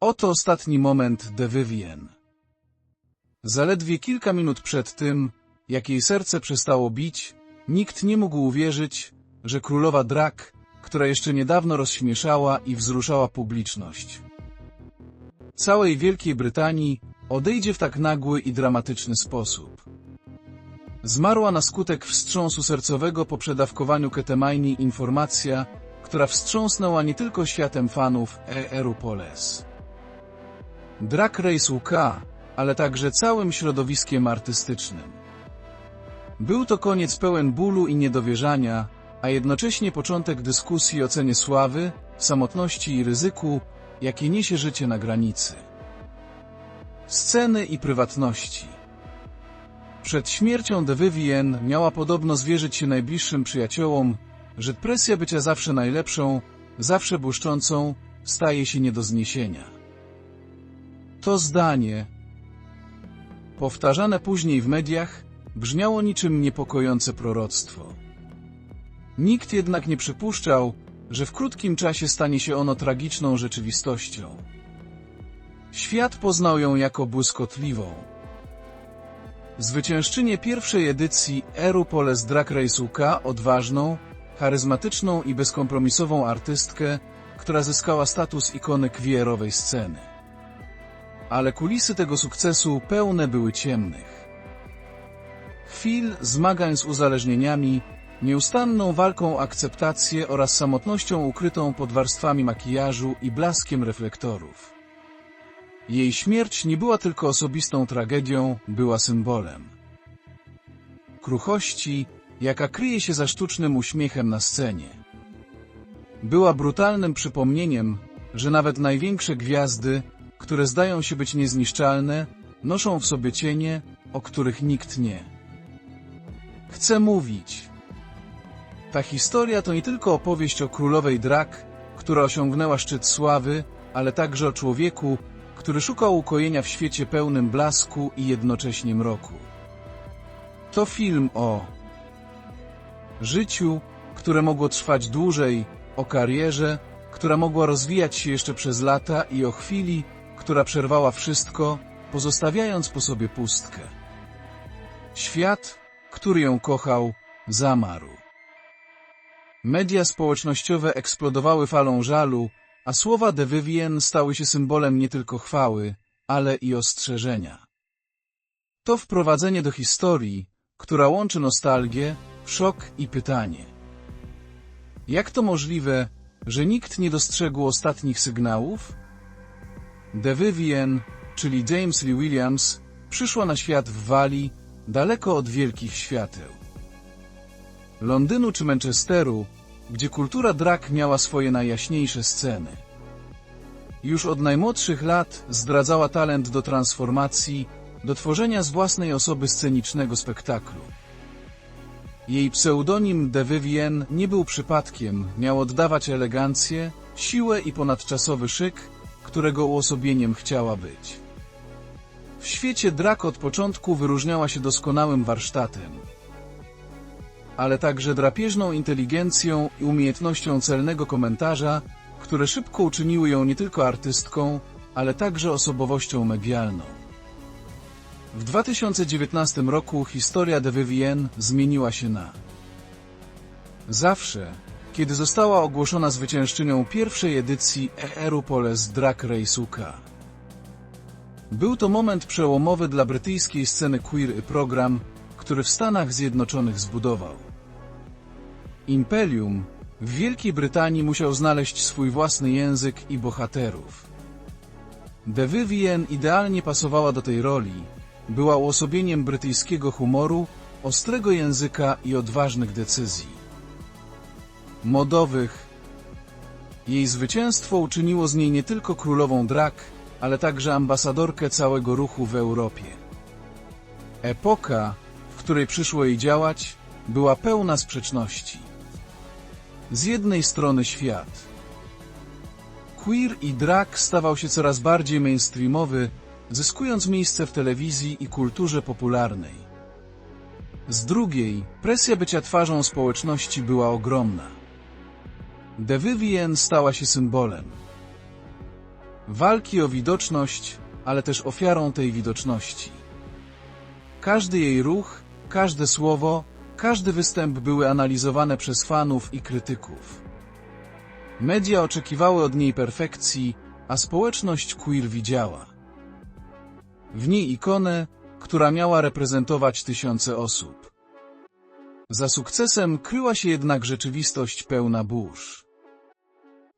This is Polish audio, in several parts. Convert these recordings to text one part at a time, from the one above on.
Oto ostatni moment de Vivienne. Zaledwie kilka minut przed tym, jak jej serce przestało bić, nikt nie mógł uwierzyć, że królowa Drak, która jeszcze niedawno rozśmieszała i wzruszała publiczność, całej Wielkiej Brytanii odejdzie w tak nagły i dramatyczny sposób. Zmarła na skutek wstrząsu sercowego po przedawkowaniu ketamine informacja, która wstrząsnęła nie tylko światem fanów ER Poles. Drag Race UK, ale także całym środowiskiem artystycznym. Był to koniec pełen bólu i niedowierzania, a jednocześnie początek dyskusji o cenie sławy, samotności i ryzyku, jakie niesie życie na granicy. Sceny i prywatności Przed śmiercią de Vivienne miała podobno zwierzyć się najbliższym przyjaciołom, że presja bycia zawsze najlepszą, zawsze błyszczącą, staje się nie do zniesienia. To zdanie, powtarzane później w mediach, brzmiało niczym niepokojące proroctwo. Nikt jednak nie przypuszczał, że w krótkim czasie stanie się ono tragiczną rzeczywistością. Świat poznał ją jako błyskotliwą. Zwyciężczynię pierwszej edycji Eru Poles Drag Race UK, odważną, charyzmatyczną i bezkompromisową artystkę, która zyskała status ikony queerowej sceny. Ale kulisy tego sukcesu pełne były ciemnych. Chwil zmagań z uzależnieniami, nieustanną walką akceptację oraz samotnością ukrytą pod warstwami makijażu i blaskiem reflektorów. Jej śmierć nie była tylko osobistą tragedią, była symbolem kruchości, jaka kryje się za sztucznym uśmiechem na scenie. Była brutalnym przypomnieniem, że nawet największe gwiazdy, które zdają się być niezniszczalne, noszą w sobie cienie, o których nikt nie chce mówić. Ta historia to nie tylko opowieść o królowej Drak, która osiągnęła szczyt sławy, ale także o człowieku, który szukał ukojenia w świecie pełnym blasku i jednocześnie mroku. To film o życiu, które mogło trwać dłużej, o karierze, która mogła rozwijać się jeszcze przez lata i o chwili, która przerwała wszystko, pozostawiając po sobie pustkę. Świat, który ją kochał, zamarł. Media społecznościowe eksplodowały falą żalu, a słowa de Vivienne stały się symbolem nie tylko chwały, ale i ostrzeżenia. To wprowadzenie do historii, która łączy nostalgię, szok i pytanie. Jak to możliwe, że nikt nie dostrzegł ostatnich sygnałów? De Vivienne, czyli James Lee Williams, przyszła na świat w Walii, daleko od wielkich świateł. Londynu czy Manchesteru, gdzie kultura drag miała swoje najjaśniejsze sceny. Już od najmłodszych lat zdradzała talent do transformacji, do tworzenia z własnej osoby scenicznego spektaklu. Jej pseudonim De Vivienne nie był przypadkiem, miał oddawać elegancję, siłę i ponadczasowy szyk, którego uosobieniem chciała być. W świecie drag od początku wyróżniała się doskonałym warsztatem, ale także drapieżną inteligencją i umiejętnością celnego komentarza, które szybko uczyniły ją nie tylko artystką, ale także osobowością medialną. W 2019 roku historia de Vivienne zmieniła się na zawsze, kiedy została ogłoszona zwyciężczynią pierwszej edycji ER Poles Drag Race UK. Był to moment przełomowy dla brytyjskiej sceny queer program, który w Stanach Zjednoczonych zbudował. Imperium w Wielkiej Brytanii musiał znaleźć swój własny język i bohaterów. De Vivienne idealnie pasowała do tej roli, była uosobieniem brytyjskiego humoru, ostrego języka i odważnych decyzji. Modowych. Jej zwycięstwo uczyniło z niej nie tylko królową drag, ale także ambasadorkę całego ruchu w Europie. Epoka, w której przyszło jej działać, była pełna sprzeczności. Z jednej strony świat. Queer i drag stawał się coraz bardziej mainstreamowy, zyskując miejsce w telewizji i kulturze popularnej. Z drugiej, presja bycia twarzą społeczności była ogromna. De Vivienne stała się symbolem. Walki o widoczność, ale też ofiarą tej widoczności. Każdy jej ruch, każde słowo, każdy występ były analizowane przez fanów i krytyków. Media oczekiwały od niej perfekcji, a społeczność queer widziała w niej ikonę, która miała reprezentować tysiące osób. Za sukcesem kryła się jednak rzeczywistość pełna burz.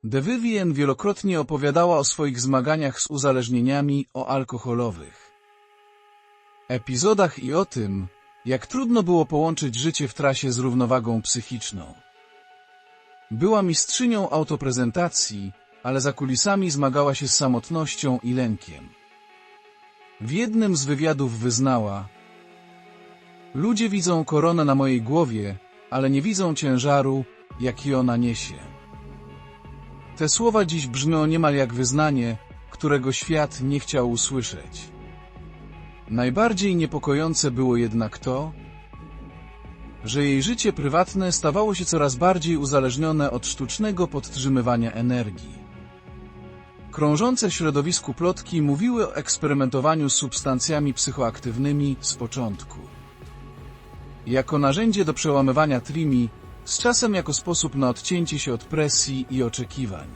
De Vivien wielokrotnie opowiadała o swoich zmaganiach z uzależnieniami o alkoholowych epizodach i o tym, jak trudno było połączyć życie w trasie z równowagą psychiczną. Była mistrzynią autoprezentacji, ale za kulisami zmagała się z samotnością i lękiem. W jednym z wywiadów wyznała Ludzie widzą koronę na mojej głowie, ale nie widzą ciężaru, jaki ona niesie. Te słowa dziś brzmią niemal jak wyznanie, którego świat nie chciał usłyszeć. Najbardziej niepokojące było jednak to, że jej życie prywatne stawało się coraz bardziej uzależnione od sztucznego podtrzymywania energii. Krążące w środowisku plotki mówiły o eksperymentowaniu z substancjami psychoaktywnymi z początku. Jako narzędzie do przełamywania trimi, z czasem jako sposób na odcięcie się od presji i oczekiwań.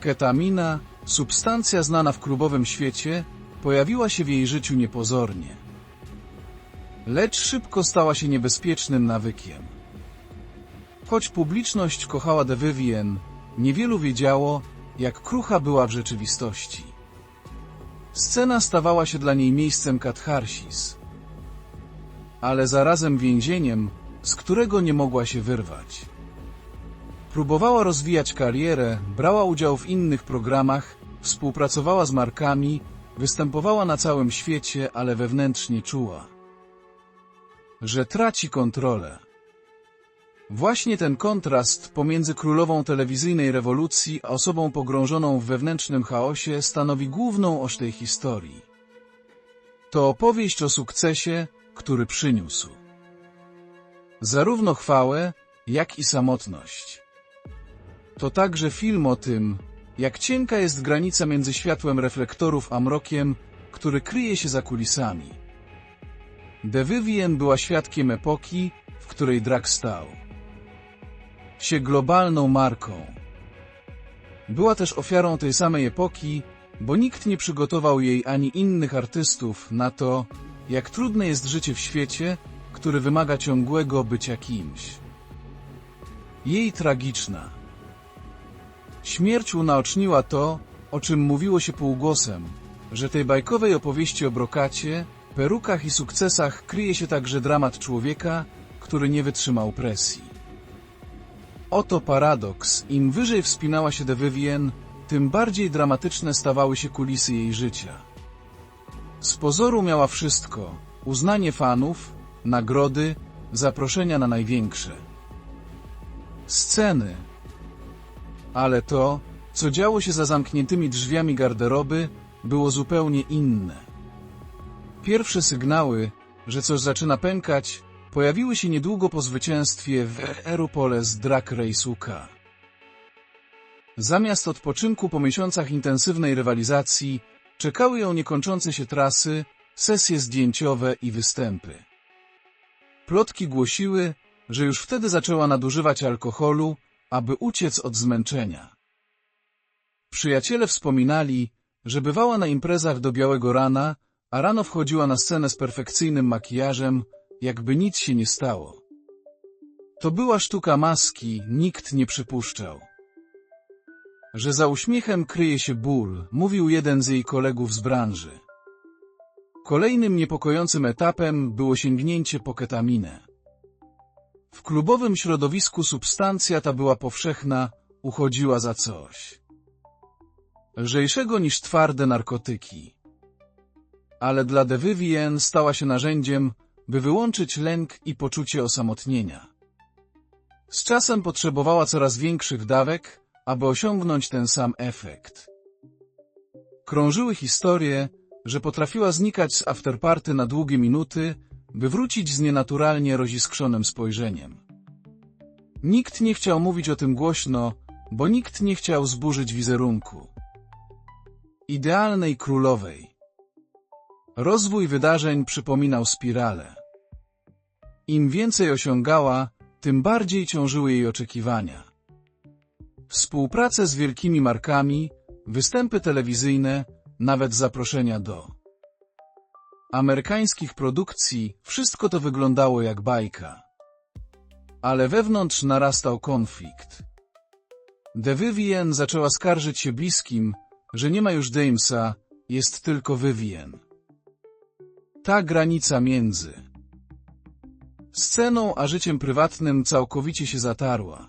Ketamina, substancja znana w klubowym świecie, pojawiła się w jej życiu niepozornie. Lecz szybko stała się niebezpiecznym nawykiem. Choć publiczność kochała De Vivien, niewielu wiedziało, jak krucha była w rzeczywistości. Scena stawała się dla niej miejscem katharsis, ale zarazem więzieniem, z którego nie mogła się wyrwać. Próbowała rozwijać karierę, brała udział w innych programach, współpracowała z markami, występowała na całym świecie, ale wewnętrznie czuła, że traci kontrolę. Właśnie ten kontrast pomiędzy królową telewizyjnej rewolucji a osobą pogrążoną w wewnętrznym chaosie stanowi główną oś tej historii. To opowieść o sukcesie, który przyniósł zarówno chwałę, jak i samotność. To także film o tym, jak cienka jest granica między światłem reflektorów a mrokiem, który kryje się za kulisami. De Vivien była świadkiem epoki, w której drag stał się globalną marką. Była też ofiarą tej samej epoki, bo nikt nie przygotował jej ani innych artystów na to, jak trudne jest życie w świecie, który wymaga ciągłego bycia kimś. Jej tragiczna śmierć unaoczniła to, o czym mówiło się półgłosem, że tej bajkowej opowieści o brokacie, perukach i sukcesach kryje się także dramat człowieka, który nie wytrzymał presji. Oto paradoks, im wyżej wspinała się de Vivien, tym bardziej dramatyczne stawały się kulisy jej życia. Z pozoru miała wszystko, uznanie fanów, nagrody, zaproszenia na największe sceny. Ale to, co działo się za zamkniętymi drzwiami garderoby, było zupełnie inne. Pierwsze sygnały, że coś zaczyna pękać, pojawiły się niedługo po zwycięstwie w Aeropolis Drag Race UK. Zamiast odpoczynku po miesiącach intensywnej rywalizacji, czekały ją niekończące się trasy, sesje zdjęciowe i występy. Plotki głosiły, że już wtedy zaczęła nadużywać alkoholu, aby uciec od zmęczenia. Przyjaciele wspominali, że bywała na imprezach do białego rana, a rano wchodziła na scenę z perfekcyjnym makijażem, jakby nic się nie stało. To była sztuka maski, nikt nie przypuszczał. Że za uśmiechem kryje się ból, mówił jeden z jej kolegów z branży. Kolejnym niepokojącym etapem było sięgnięcie po ketaminę. W klubowym środowisku substancja ta była powszechna, uchodziła za coś lżejszego niż twarde narkotyki. Ale dla De Vivien stała się narzędziem, by wyłączyć lęk i poczucie osamotnienia. Z czasem potrzebowała coraz większych dawek, aby osiągnąć ten sam efekt. Krążyły historie, że potrafiła znikać z afterparty na długie minuty, by wrócić z nienaturalnie roziskrzonym spojrzeniem. Nikt nie chciał mówić o tym głośno, bo nikt nie chciał zburzyć wizerunku. idealnej królowej. Rozwój wydarzeń przypominał spiralę. Im więcej osiągała, tym bardziej ciążyły jej oczekiwania. Współpracę z wielkimi markami, występy telewizyjne, nawet zaproszenia do amerykańskich produkcji, wszystko to wyglądało jak bajka. Ale wewnątrz narastał konflikt. De Vivien zaczęła skarżyć się bliskim, że nie ma już Jamesa, jest tylko Vivien. Ta granica między sceną a życiem prywatnym całkowicie się zatarła.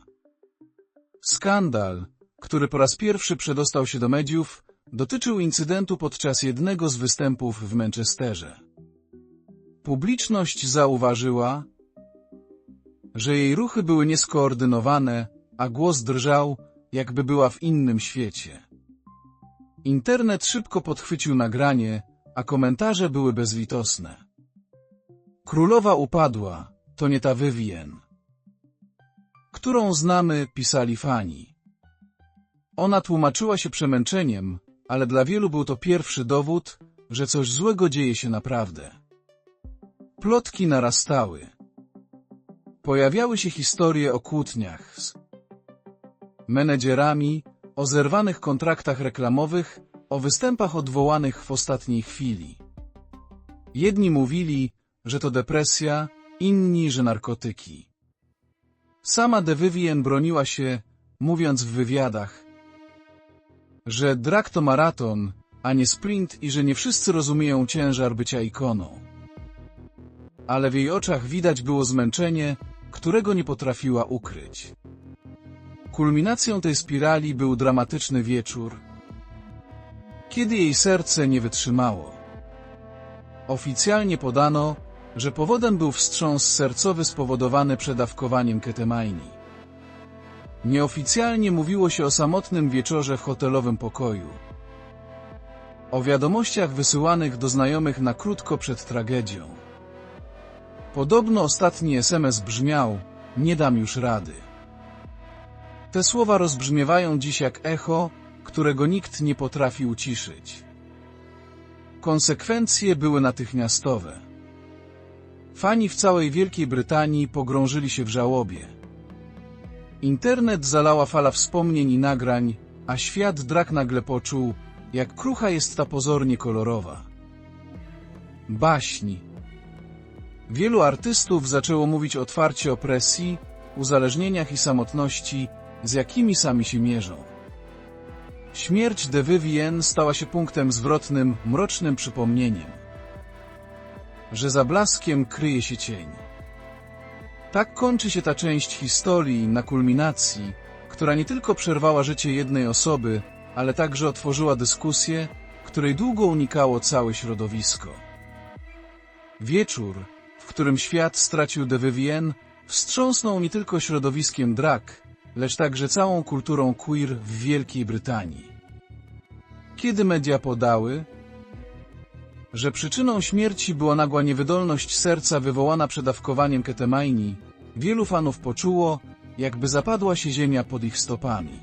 Skandal, który po raz pierwszy przedostał się do mediów, dotyczył incydentu podczas jednego z występów w Manchesterze. Publiczność zauważyła, że jej ruchy były nieskoordynowane, a głos drżał, jakby była w innym świecie. Internet szybko podchwycił nagranie, a komentarze były bezlitosne. Królowa upadła, to nie ta Vivien. Którą znamy, pisali fani. Ona tłumaczyła się przemęczeniem, ale dla wielu był to pierwszy dowód, że coś złego dzieje się naprawdę. Plotki narastały. Pojawiały się historie o kłótniach z menedżerami, o zerwanych kontraktach reklamowych, o występach odwołanych w ostatniej chwili. Jedni mówili, że to depresja, inni, że narkotyki. Sama De Vivien broniła się, mówiąc w wywiadach, że drag to maraton, a nie sprint i że nie wszyscy rozumieją ciężar bycia ikoną. Ale w jej oczach widać było zmęczenie, którego nie potrafiła ukryć. Kulminacją tej spirali był dramatyczny wieczór, kiedy jej serce nie wytrzymało. Oficjalnie podano, że powodem był wstrząs sercowy spowodowany przedawkowaniem ketemaini. Nieoficjalnie mówiło się o samotnym wieczorze w hotelowym pokoju. O wiadomościach wysyłanych do znajomych na krótko przed tragedią. Podobno ostatni SMS brzmiał, nie dam już rady. Te słowa rozbrzmiewają dziś jak echo, którego nikt nie potrafi uciszyć. Konsekwencje były natychmiastowe. Fani w całej Wielkiej Brytanii pogrążyli się w żałobie. Internet zalała fala wspomnień i nagrań, a świat drak nagle poczuł, jak krucha jest ta pozornie kolorowa. Baśni. Wielu artystów zaczęło mówić otwarcie o presji, uzależnieniach i samotności, z jakimi sami się mierzą. Śmierć de Vivien stała się punktem zwrotnym, mrocznym przypomnieniem, że za blaskiem kryje się cień. Tak kończy się ta część historii na kulminacji, która nie tylko przerwała życie jednej osoby, ale także otworzyła dyskusję, której długo unikało całe środowisko. Wieczór, w którym świat stracił de Vivien, wstrząsnął nie tylko środowiskiem drag, lecz także całą kulturą queer w Wielkiej Brytanii. Kiedy media podały, że przyczyną śmierci była nagła niewydolność serca wywołana przedawkowaniem ketemaini, wielu fanów poczuło, jakby zapadła się ziemia pod ich stopami.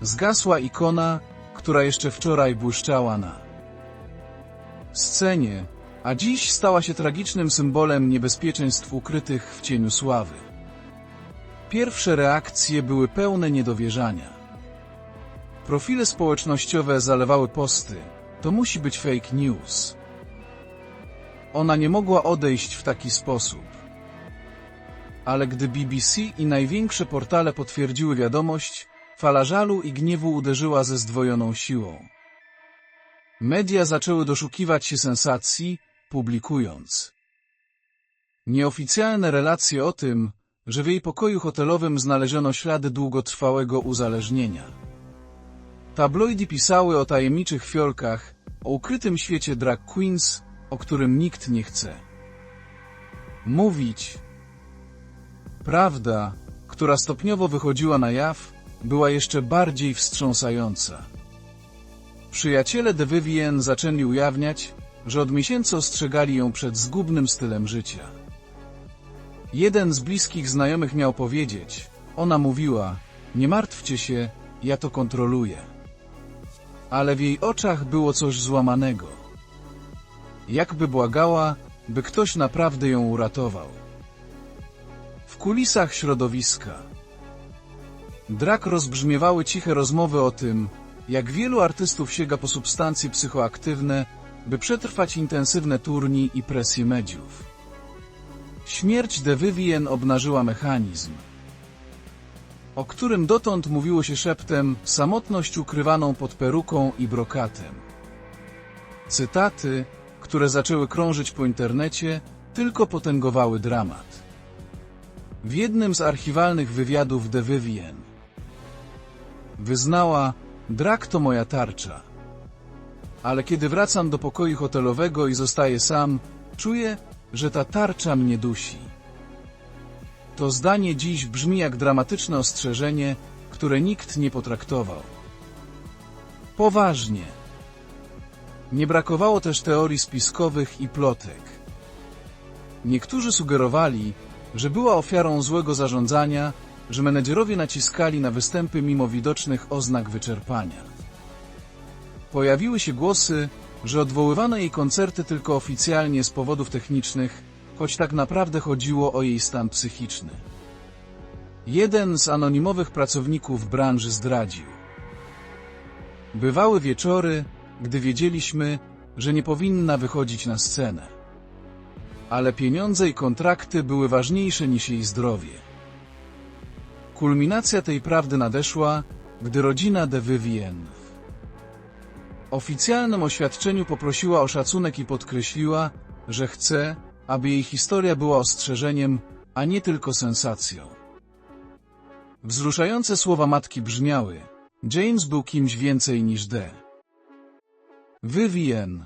Zgasła ikona, która jeszcze wczoraj błyszczała na scenie, a dziś stała się tragicznym symbolem niebezpieczeństw ukrytych w cieniu sławy. Pierwsze reakcje były pełne niedowierzania. Profile społecznościowe zalewały posty. To musi być fake news. Ona nie mogła odejść w taki sposób. Ale gdy BBC i największe portale potwierdziły wiadomość, fala żalu i gniewu uderzyła ze zdwojoną siłą. Media zaczęły doszukiwać się sensacji, publikując nieoficjalne relacje o tym, że w jej pokoju hotelowym znaleziono ślady długotrwałego uzależnienia. Tabloidy pisały o tajemniczych fiolkach, o ukrytym świecie drag queens, o którym nikt nie chce mówić. Prawda, która stopniowo wychodziła na jaw, była jeszcze bardziej wstrząsająca. Przyjaciele de Vivien zaczęli ujawniać, że od miesięcy ostrzegali ją przed zgubnym stylem życia. Jeden z bliskich znajomych miał powiedzieć, ona mówiła, nie martwcie się, ja to kontroluję. ale w jej oczach było coś złamanego. Jakby błagała, by ktoś naprawdę ją uratował. Kulisach środowiska Drak rozbrzmiewały ciche rozmowy o tym, jak wielu artystów sięga po substancje psychoaktywne, by przetrwać intensywne turni i presję mediów. Śmierć de Vivien obnażyła mechanizm, o którym dotąd mówiło się szeptem, samotność ukrywaną pod peruką i brokatem. Cytaty, które zaczęły krążyć po internecie, tylko potęgowały dramat. W jednym z archiwalnych wywiadów de Vivien wyznała, drak to moja tarcza. Ale kiedy wracam do pokoju hotelowego i zostaję sam, czuję, że ta tarcza mnie dusi. To zdanie dziś brzmi jak dramatyczne ostrzeżenie, które nikt nie potraktował. Poważnie. Nie brakowało też teorii spiskowych i plotek. Niektórzy sugerowali, że była ofiarą złego zarządzania, że menedżerowie naciskali na występy mimo widocznych oznak wyczerpania. Pojawiły się głosy, że odwoływano jej koncerty tylko oficjalnie z powodów technicznych, choć tak naprawdę chodziło o jej stan psychiczny. Jeden z anonimowych pracowników branży zdradził. Bywały wieczory, gdy wiedzieliśmy, że nie powinna wychodzić na scenę. Ale pieniądze i kontrakty były ważniejsze niż jej zdrowie. Kulminacja tej prawdy nadeszła, gdy rodzina de Vivien w oficjalnym oświadczeniu poprosiła o szacunek i podkreśliła, że chce, aby jej historia była ostrzeżeniem, a nie tylko sensacją. Wzruszające słowa matki brzmiały: James był kimś więcej niż D. Vivien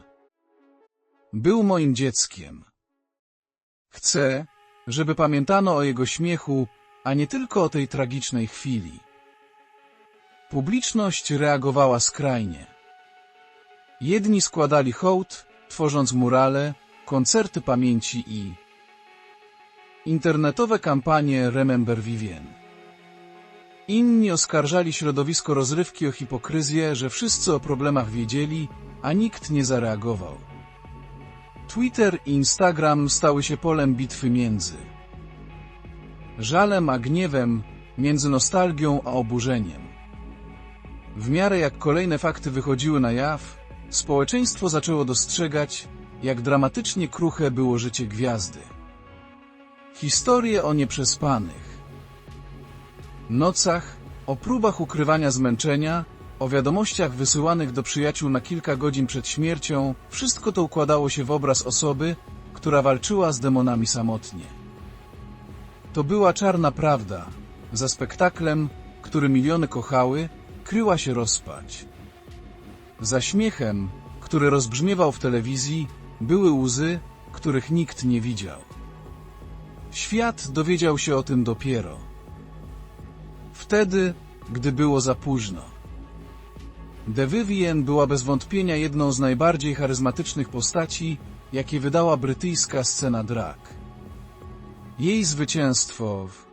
był moim dzieckiem. Chcę, żeby pamiętano o jego śmiechu, a nie tylko o tej tragicznej chwili. Publiczność reagowała skrajnie. Jedni składali hołd, tworząc murale, koncerty pamięci i internetowe kampanie Remember Vivien. Inni oskarżali środowisko rozrywki o hipokryzję, że wszyscy o problemach wiedzieli, a nikt nie zareagował. Twitter i Instagram stały się polem bitwy między żalem a gniewem, między nostalgią a oburzeniem. W miarę jak kolejne fakty wychodziły na jaw, społeczeństwo zaczęło dostrzegać, jak dramatycznie kruche było życie gwiazdy. Historie o nieprzespanych nocach, o próbach ukrywania zmęczenia, o wiadomościach wysyłanych do przyjaciół na kilka godzin przed śmiercią, wszystko to układało się w obraz osoby, która walczyła z demonami samotnie. To była czarna prawda. Za spektaklem, który miliony kochały, kryła się rozpacz. Za śmiechem, który rozbrzmiewał w telewizji, były łzy, których nikt nie widział. Świat dowiedział się o tym dopiero. Wtedy, gdy było za późno. De Vivien była bez wątpienia jedną z najbardziej charyzmatycznych postaci, jakie wydała brytyjska scena drag. Jej zwycięstwo w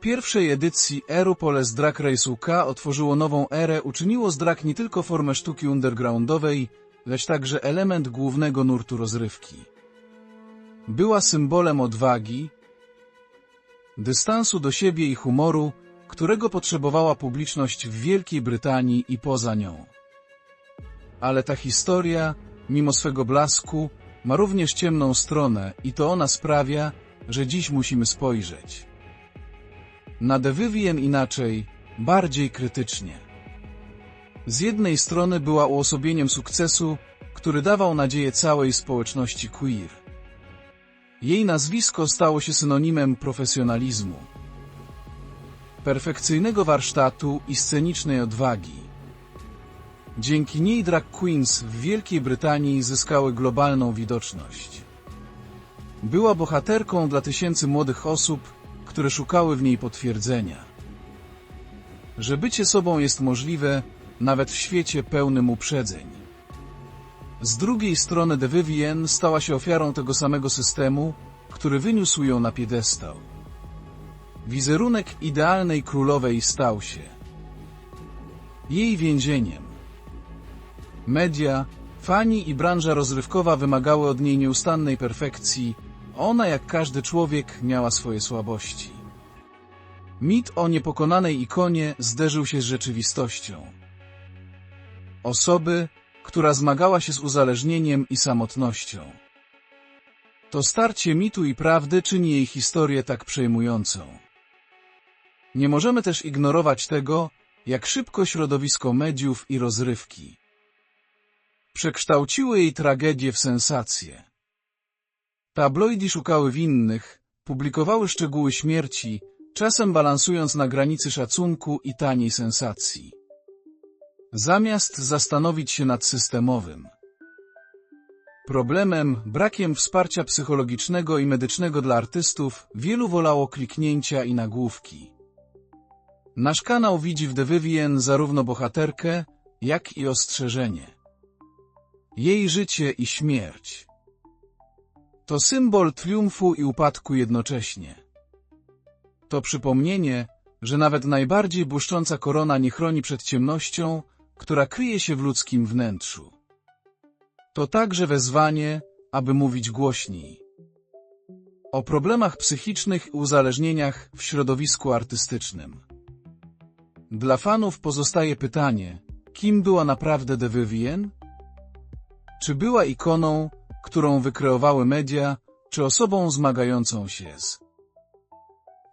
pierwszej edycji RuPaul's Drag Race UK otworzyło nową erę, uczyniło z drag nie tylko formę sztuki undergroundowej, lecz także element głównego nurtu rozrywki. Była symbolem odwagi, dystansu do siebie i humoru, którego potrzebowała publiczność w Wielkiej Brytanii i poza nią. Ale ta historia, mimo swego blasku, ma również ciemną stronę i to ona sprawia, że dziś musimy spojrzeć na The Vivien inaczej, bardziej krytycznie. Z jednej strony była uosobieniem sukcesu, który dawał nadzieję całej społeczności queer. Jej nazwisko stało się synonimem profesjonalizmu, perfekcyjnego warsztatu i scenicznej odwagi. Dzięki niej drag queens w Wielkiej Brytanii zyskały globalną widoczność. Była bohaterką dla tysięcy młodych osób, które szukały w niej potwierdzenia. Że bycie sobą jest możliwe, nawet w świecie pełnym uprzedzeń. Z drugiej strony De Vivien stała się ofiarą tego samego systemu, który wyniósł ją na piedestał. Wizerunek idealnej królowej stał się jej więzieniem. Media, fani i branża rozrywkowa wymagały od niej nieustannej perfekcji. Ona, jak każdy człowiek, miała swoje słabości. Mit o niepokonanej ikonie zderzył się z rzeczywistością. Osoby, która zmagała się z uzależnieniem i samotnością. To starcie mitu i prawdy czyni jej historię tak przejmującą. Nie możemy też ignorować tego, jak szybko środowisko mediów i rozrywki przekształciły jej tragedię w sensację. Tabloidy szukały winnych, publikowały szczegóły śmierci, czasem balansując na granicy szacunku i taniej sensacji. Zamiast zastanowić się nad systemowym problemem, brakiem wsparcia psychologicznego i medycznego dla artystów, wielu wolało kliknięcia i nagłówki. Nasz kanał widzi w The Vivien zarówno bohaterkę, jak i ostrzeżenie. Jej życie i śmierć. To symbol triumfu i upadku jednocześnie. To przypomnienie, że nawet najbardziej błyszcząca korona nie chroni przed ciemnością, która kryje się w ludzkim wnętrzu. To także wezwanie, aby mówić głośniej. O problemach psychicznych i uzależnieniach w środowisku artystycznym. Dla fanów pozostaje pytanie, kim była naprawdę De Vivien? Czy była ikoną, którą wykreowały media, czy osobą zmagającą się z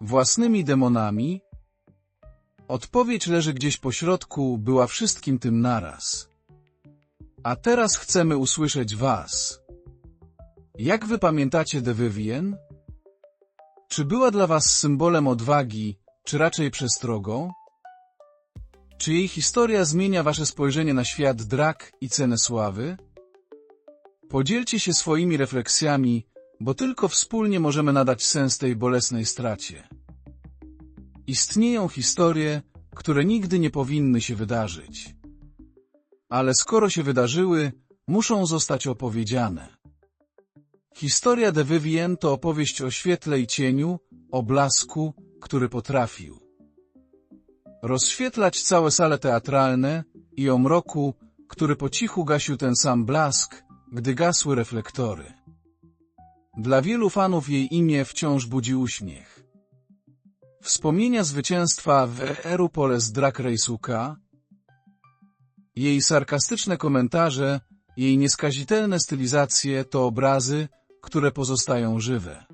własnymi demonami? Odpowiedź leży gdzieś po środku, była wszystkim tym naraz. A teraz chcemy usłyszeć Was. Jak wy pamiętacie De Vivien? Czy była dla was symbolem odwagi, czy raczej przestrogą? Czy jej historia zmienia wasze spojrzenie na świat drak i cenę sławy? Podzielcie się swoimi refleksjami, bo tylko wspólnie możemy nadać sens tej bolesnej stracie. Istnieją historie, które nigdy nie powinny się wydarzyć. Ale skoro się wydarzyły, muszą zostać opowiedziane. Historia de Vivien to opowieść o świetle i cieniu, o blasku, który potrafił rozświetlać całe sale teatralne i o mroku, który po cichu gasił ten sam blask, gdy gasły reflektory. Dla wielu fanów jej imię wciąż budzi uśmiech. Wspomnienia zwycięstwa w Aeropolis Drag Race UK, jej sarkastyczne komentarze, jej nieskazitelne stylizacje to obrazy, które pozostają żywe.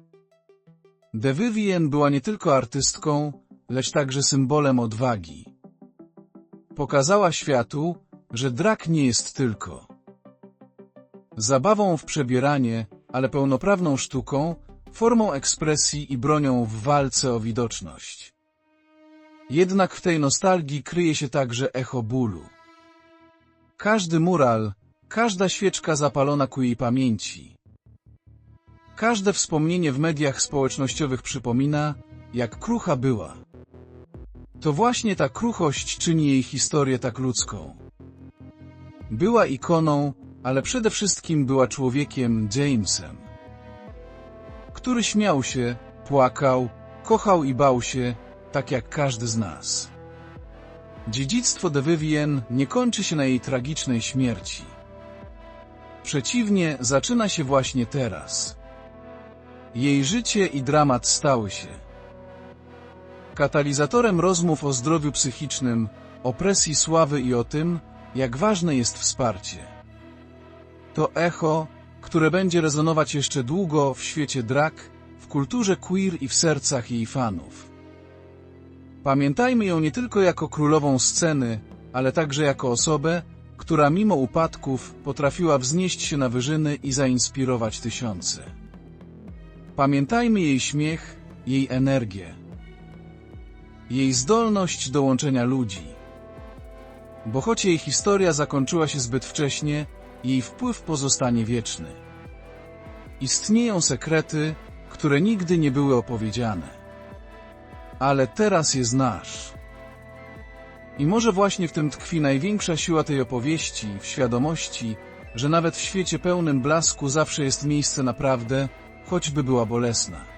De Vivien była nie tylko artystką, lecz także symbolem odwagi. Pokazała światu, że drak nie jest tylko zabawą w przebieranie, ale pełnoprawną sztuką, formą ekspresji i bronią w walce o widoczność. Jednak w tej nostalgii kryje się także echo bólu. Każdy mural, każda świeczka zapalona ku jej pamięci, każde wspomnienie w mediach społecznościowych przypomina, jak krucha była. To właśnie ta kruchość czyni jej historię tak ludzką. Była ikoną, ale przede wszystkim była człowiekiem Jamesem, który śmiał się, płakał, kochał i bał się, tak jak każdy z nas. Dziedzictwo de Vivien nie kończy się na jej tragicznej śmierci. Przeciwnie, zaczyna się właśnie teraz. Jej życie i dramat stały się katalizatorem rozmów o zdrowiu psychicznym, o presji sławy i o tym, jak ważne jest wsparcie. To echo, które będzie rezonować jeszcze długo w świecie drag, w kulturze queer i w sercach jej fanów. Pamiętajmy ją nie tylko jako królową sceny, ale także jako osobę, która mimo upadków potrafiła wznieść się na wyżyny i zainspirować tysiące. Pamiętajmy jej śmiech, jej energię jej zdolność do łączenia ludzi. Bo choć jej historia zakończyła się zbyt wcześnie, jej wpływ pozostanie wieczny. Istnieją sekrety, które nigdy nie były opowiedziane. Ale teraz je znasz. I może właśnie w tym tkwi największa siła tej opowieści, w świadomości, że nawet w świecie pełnym blasku zawsze jest miejsce naprawdę, choćby była bolesna.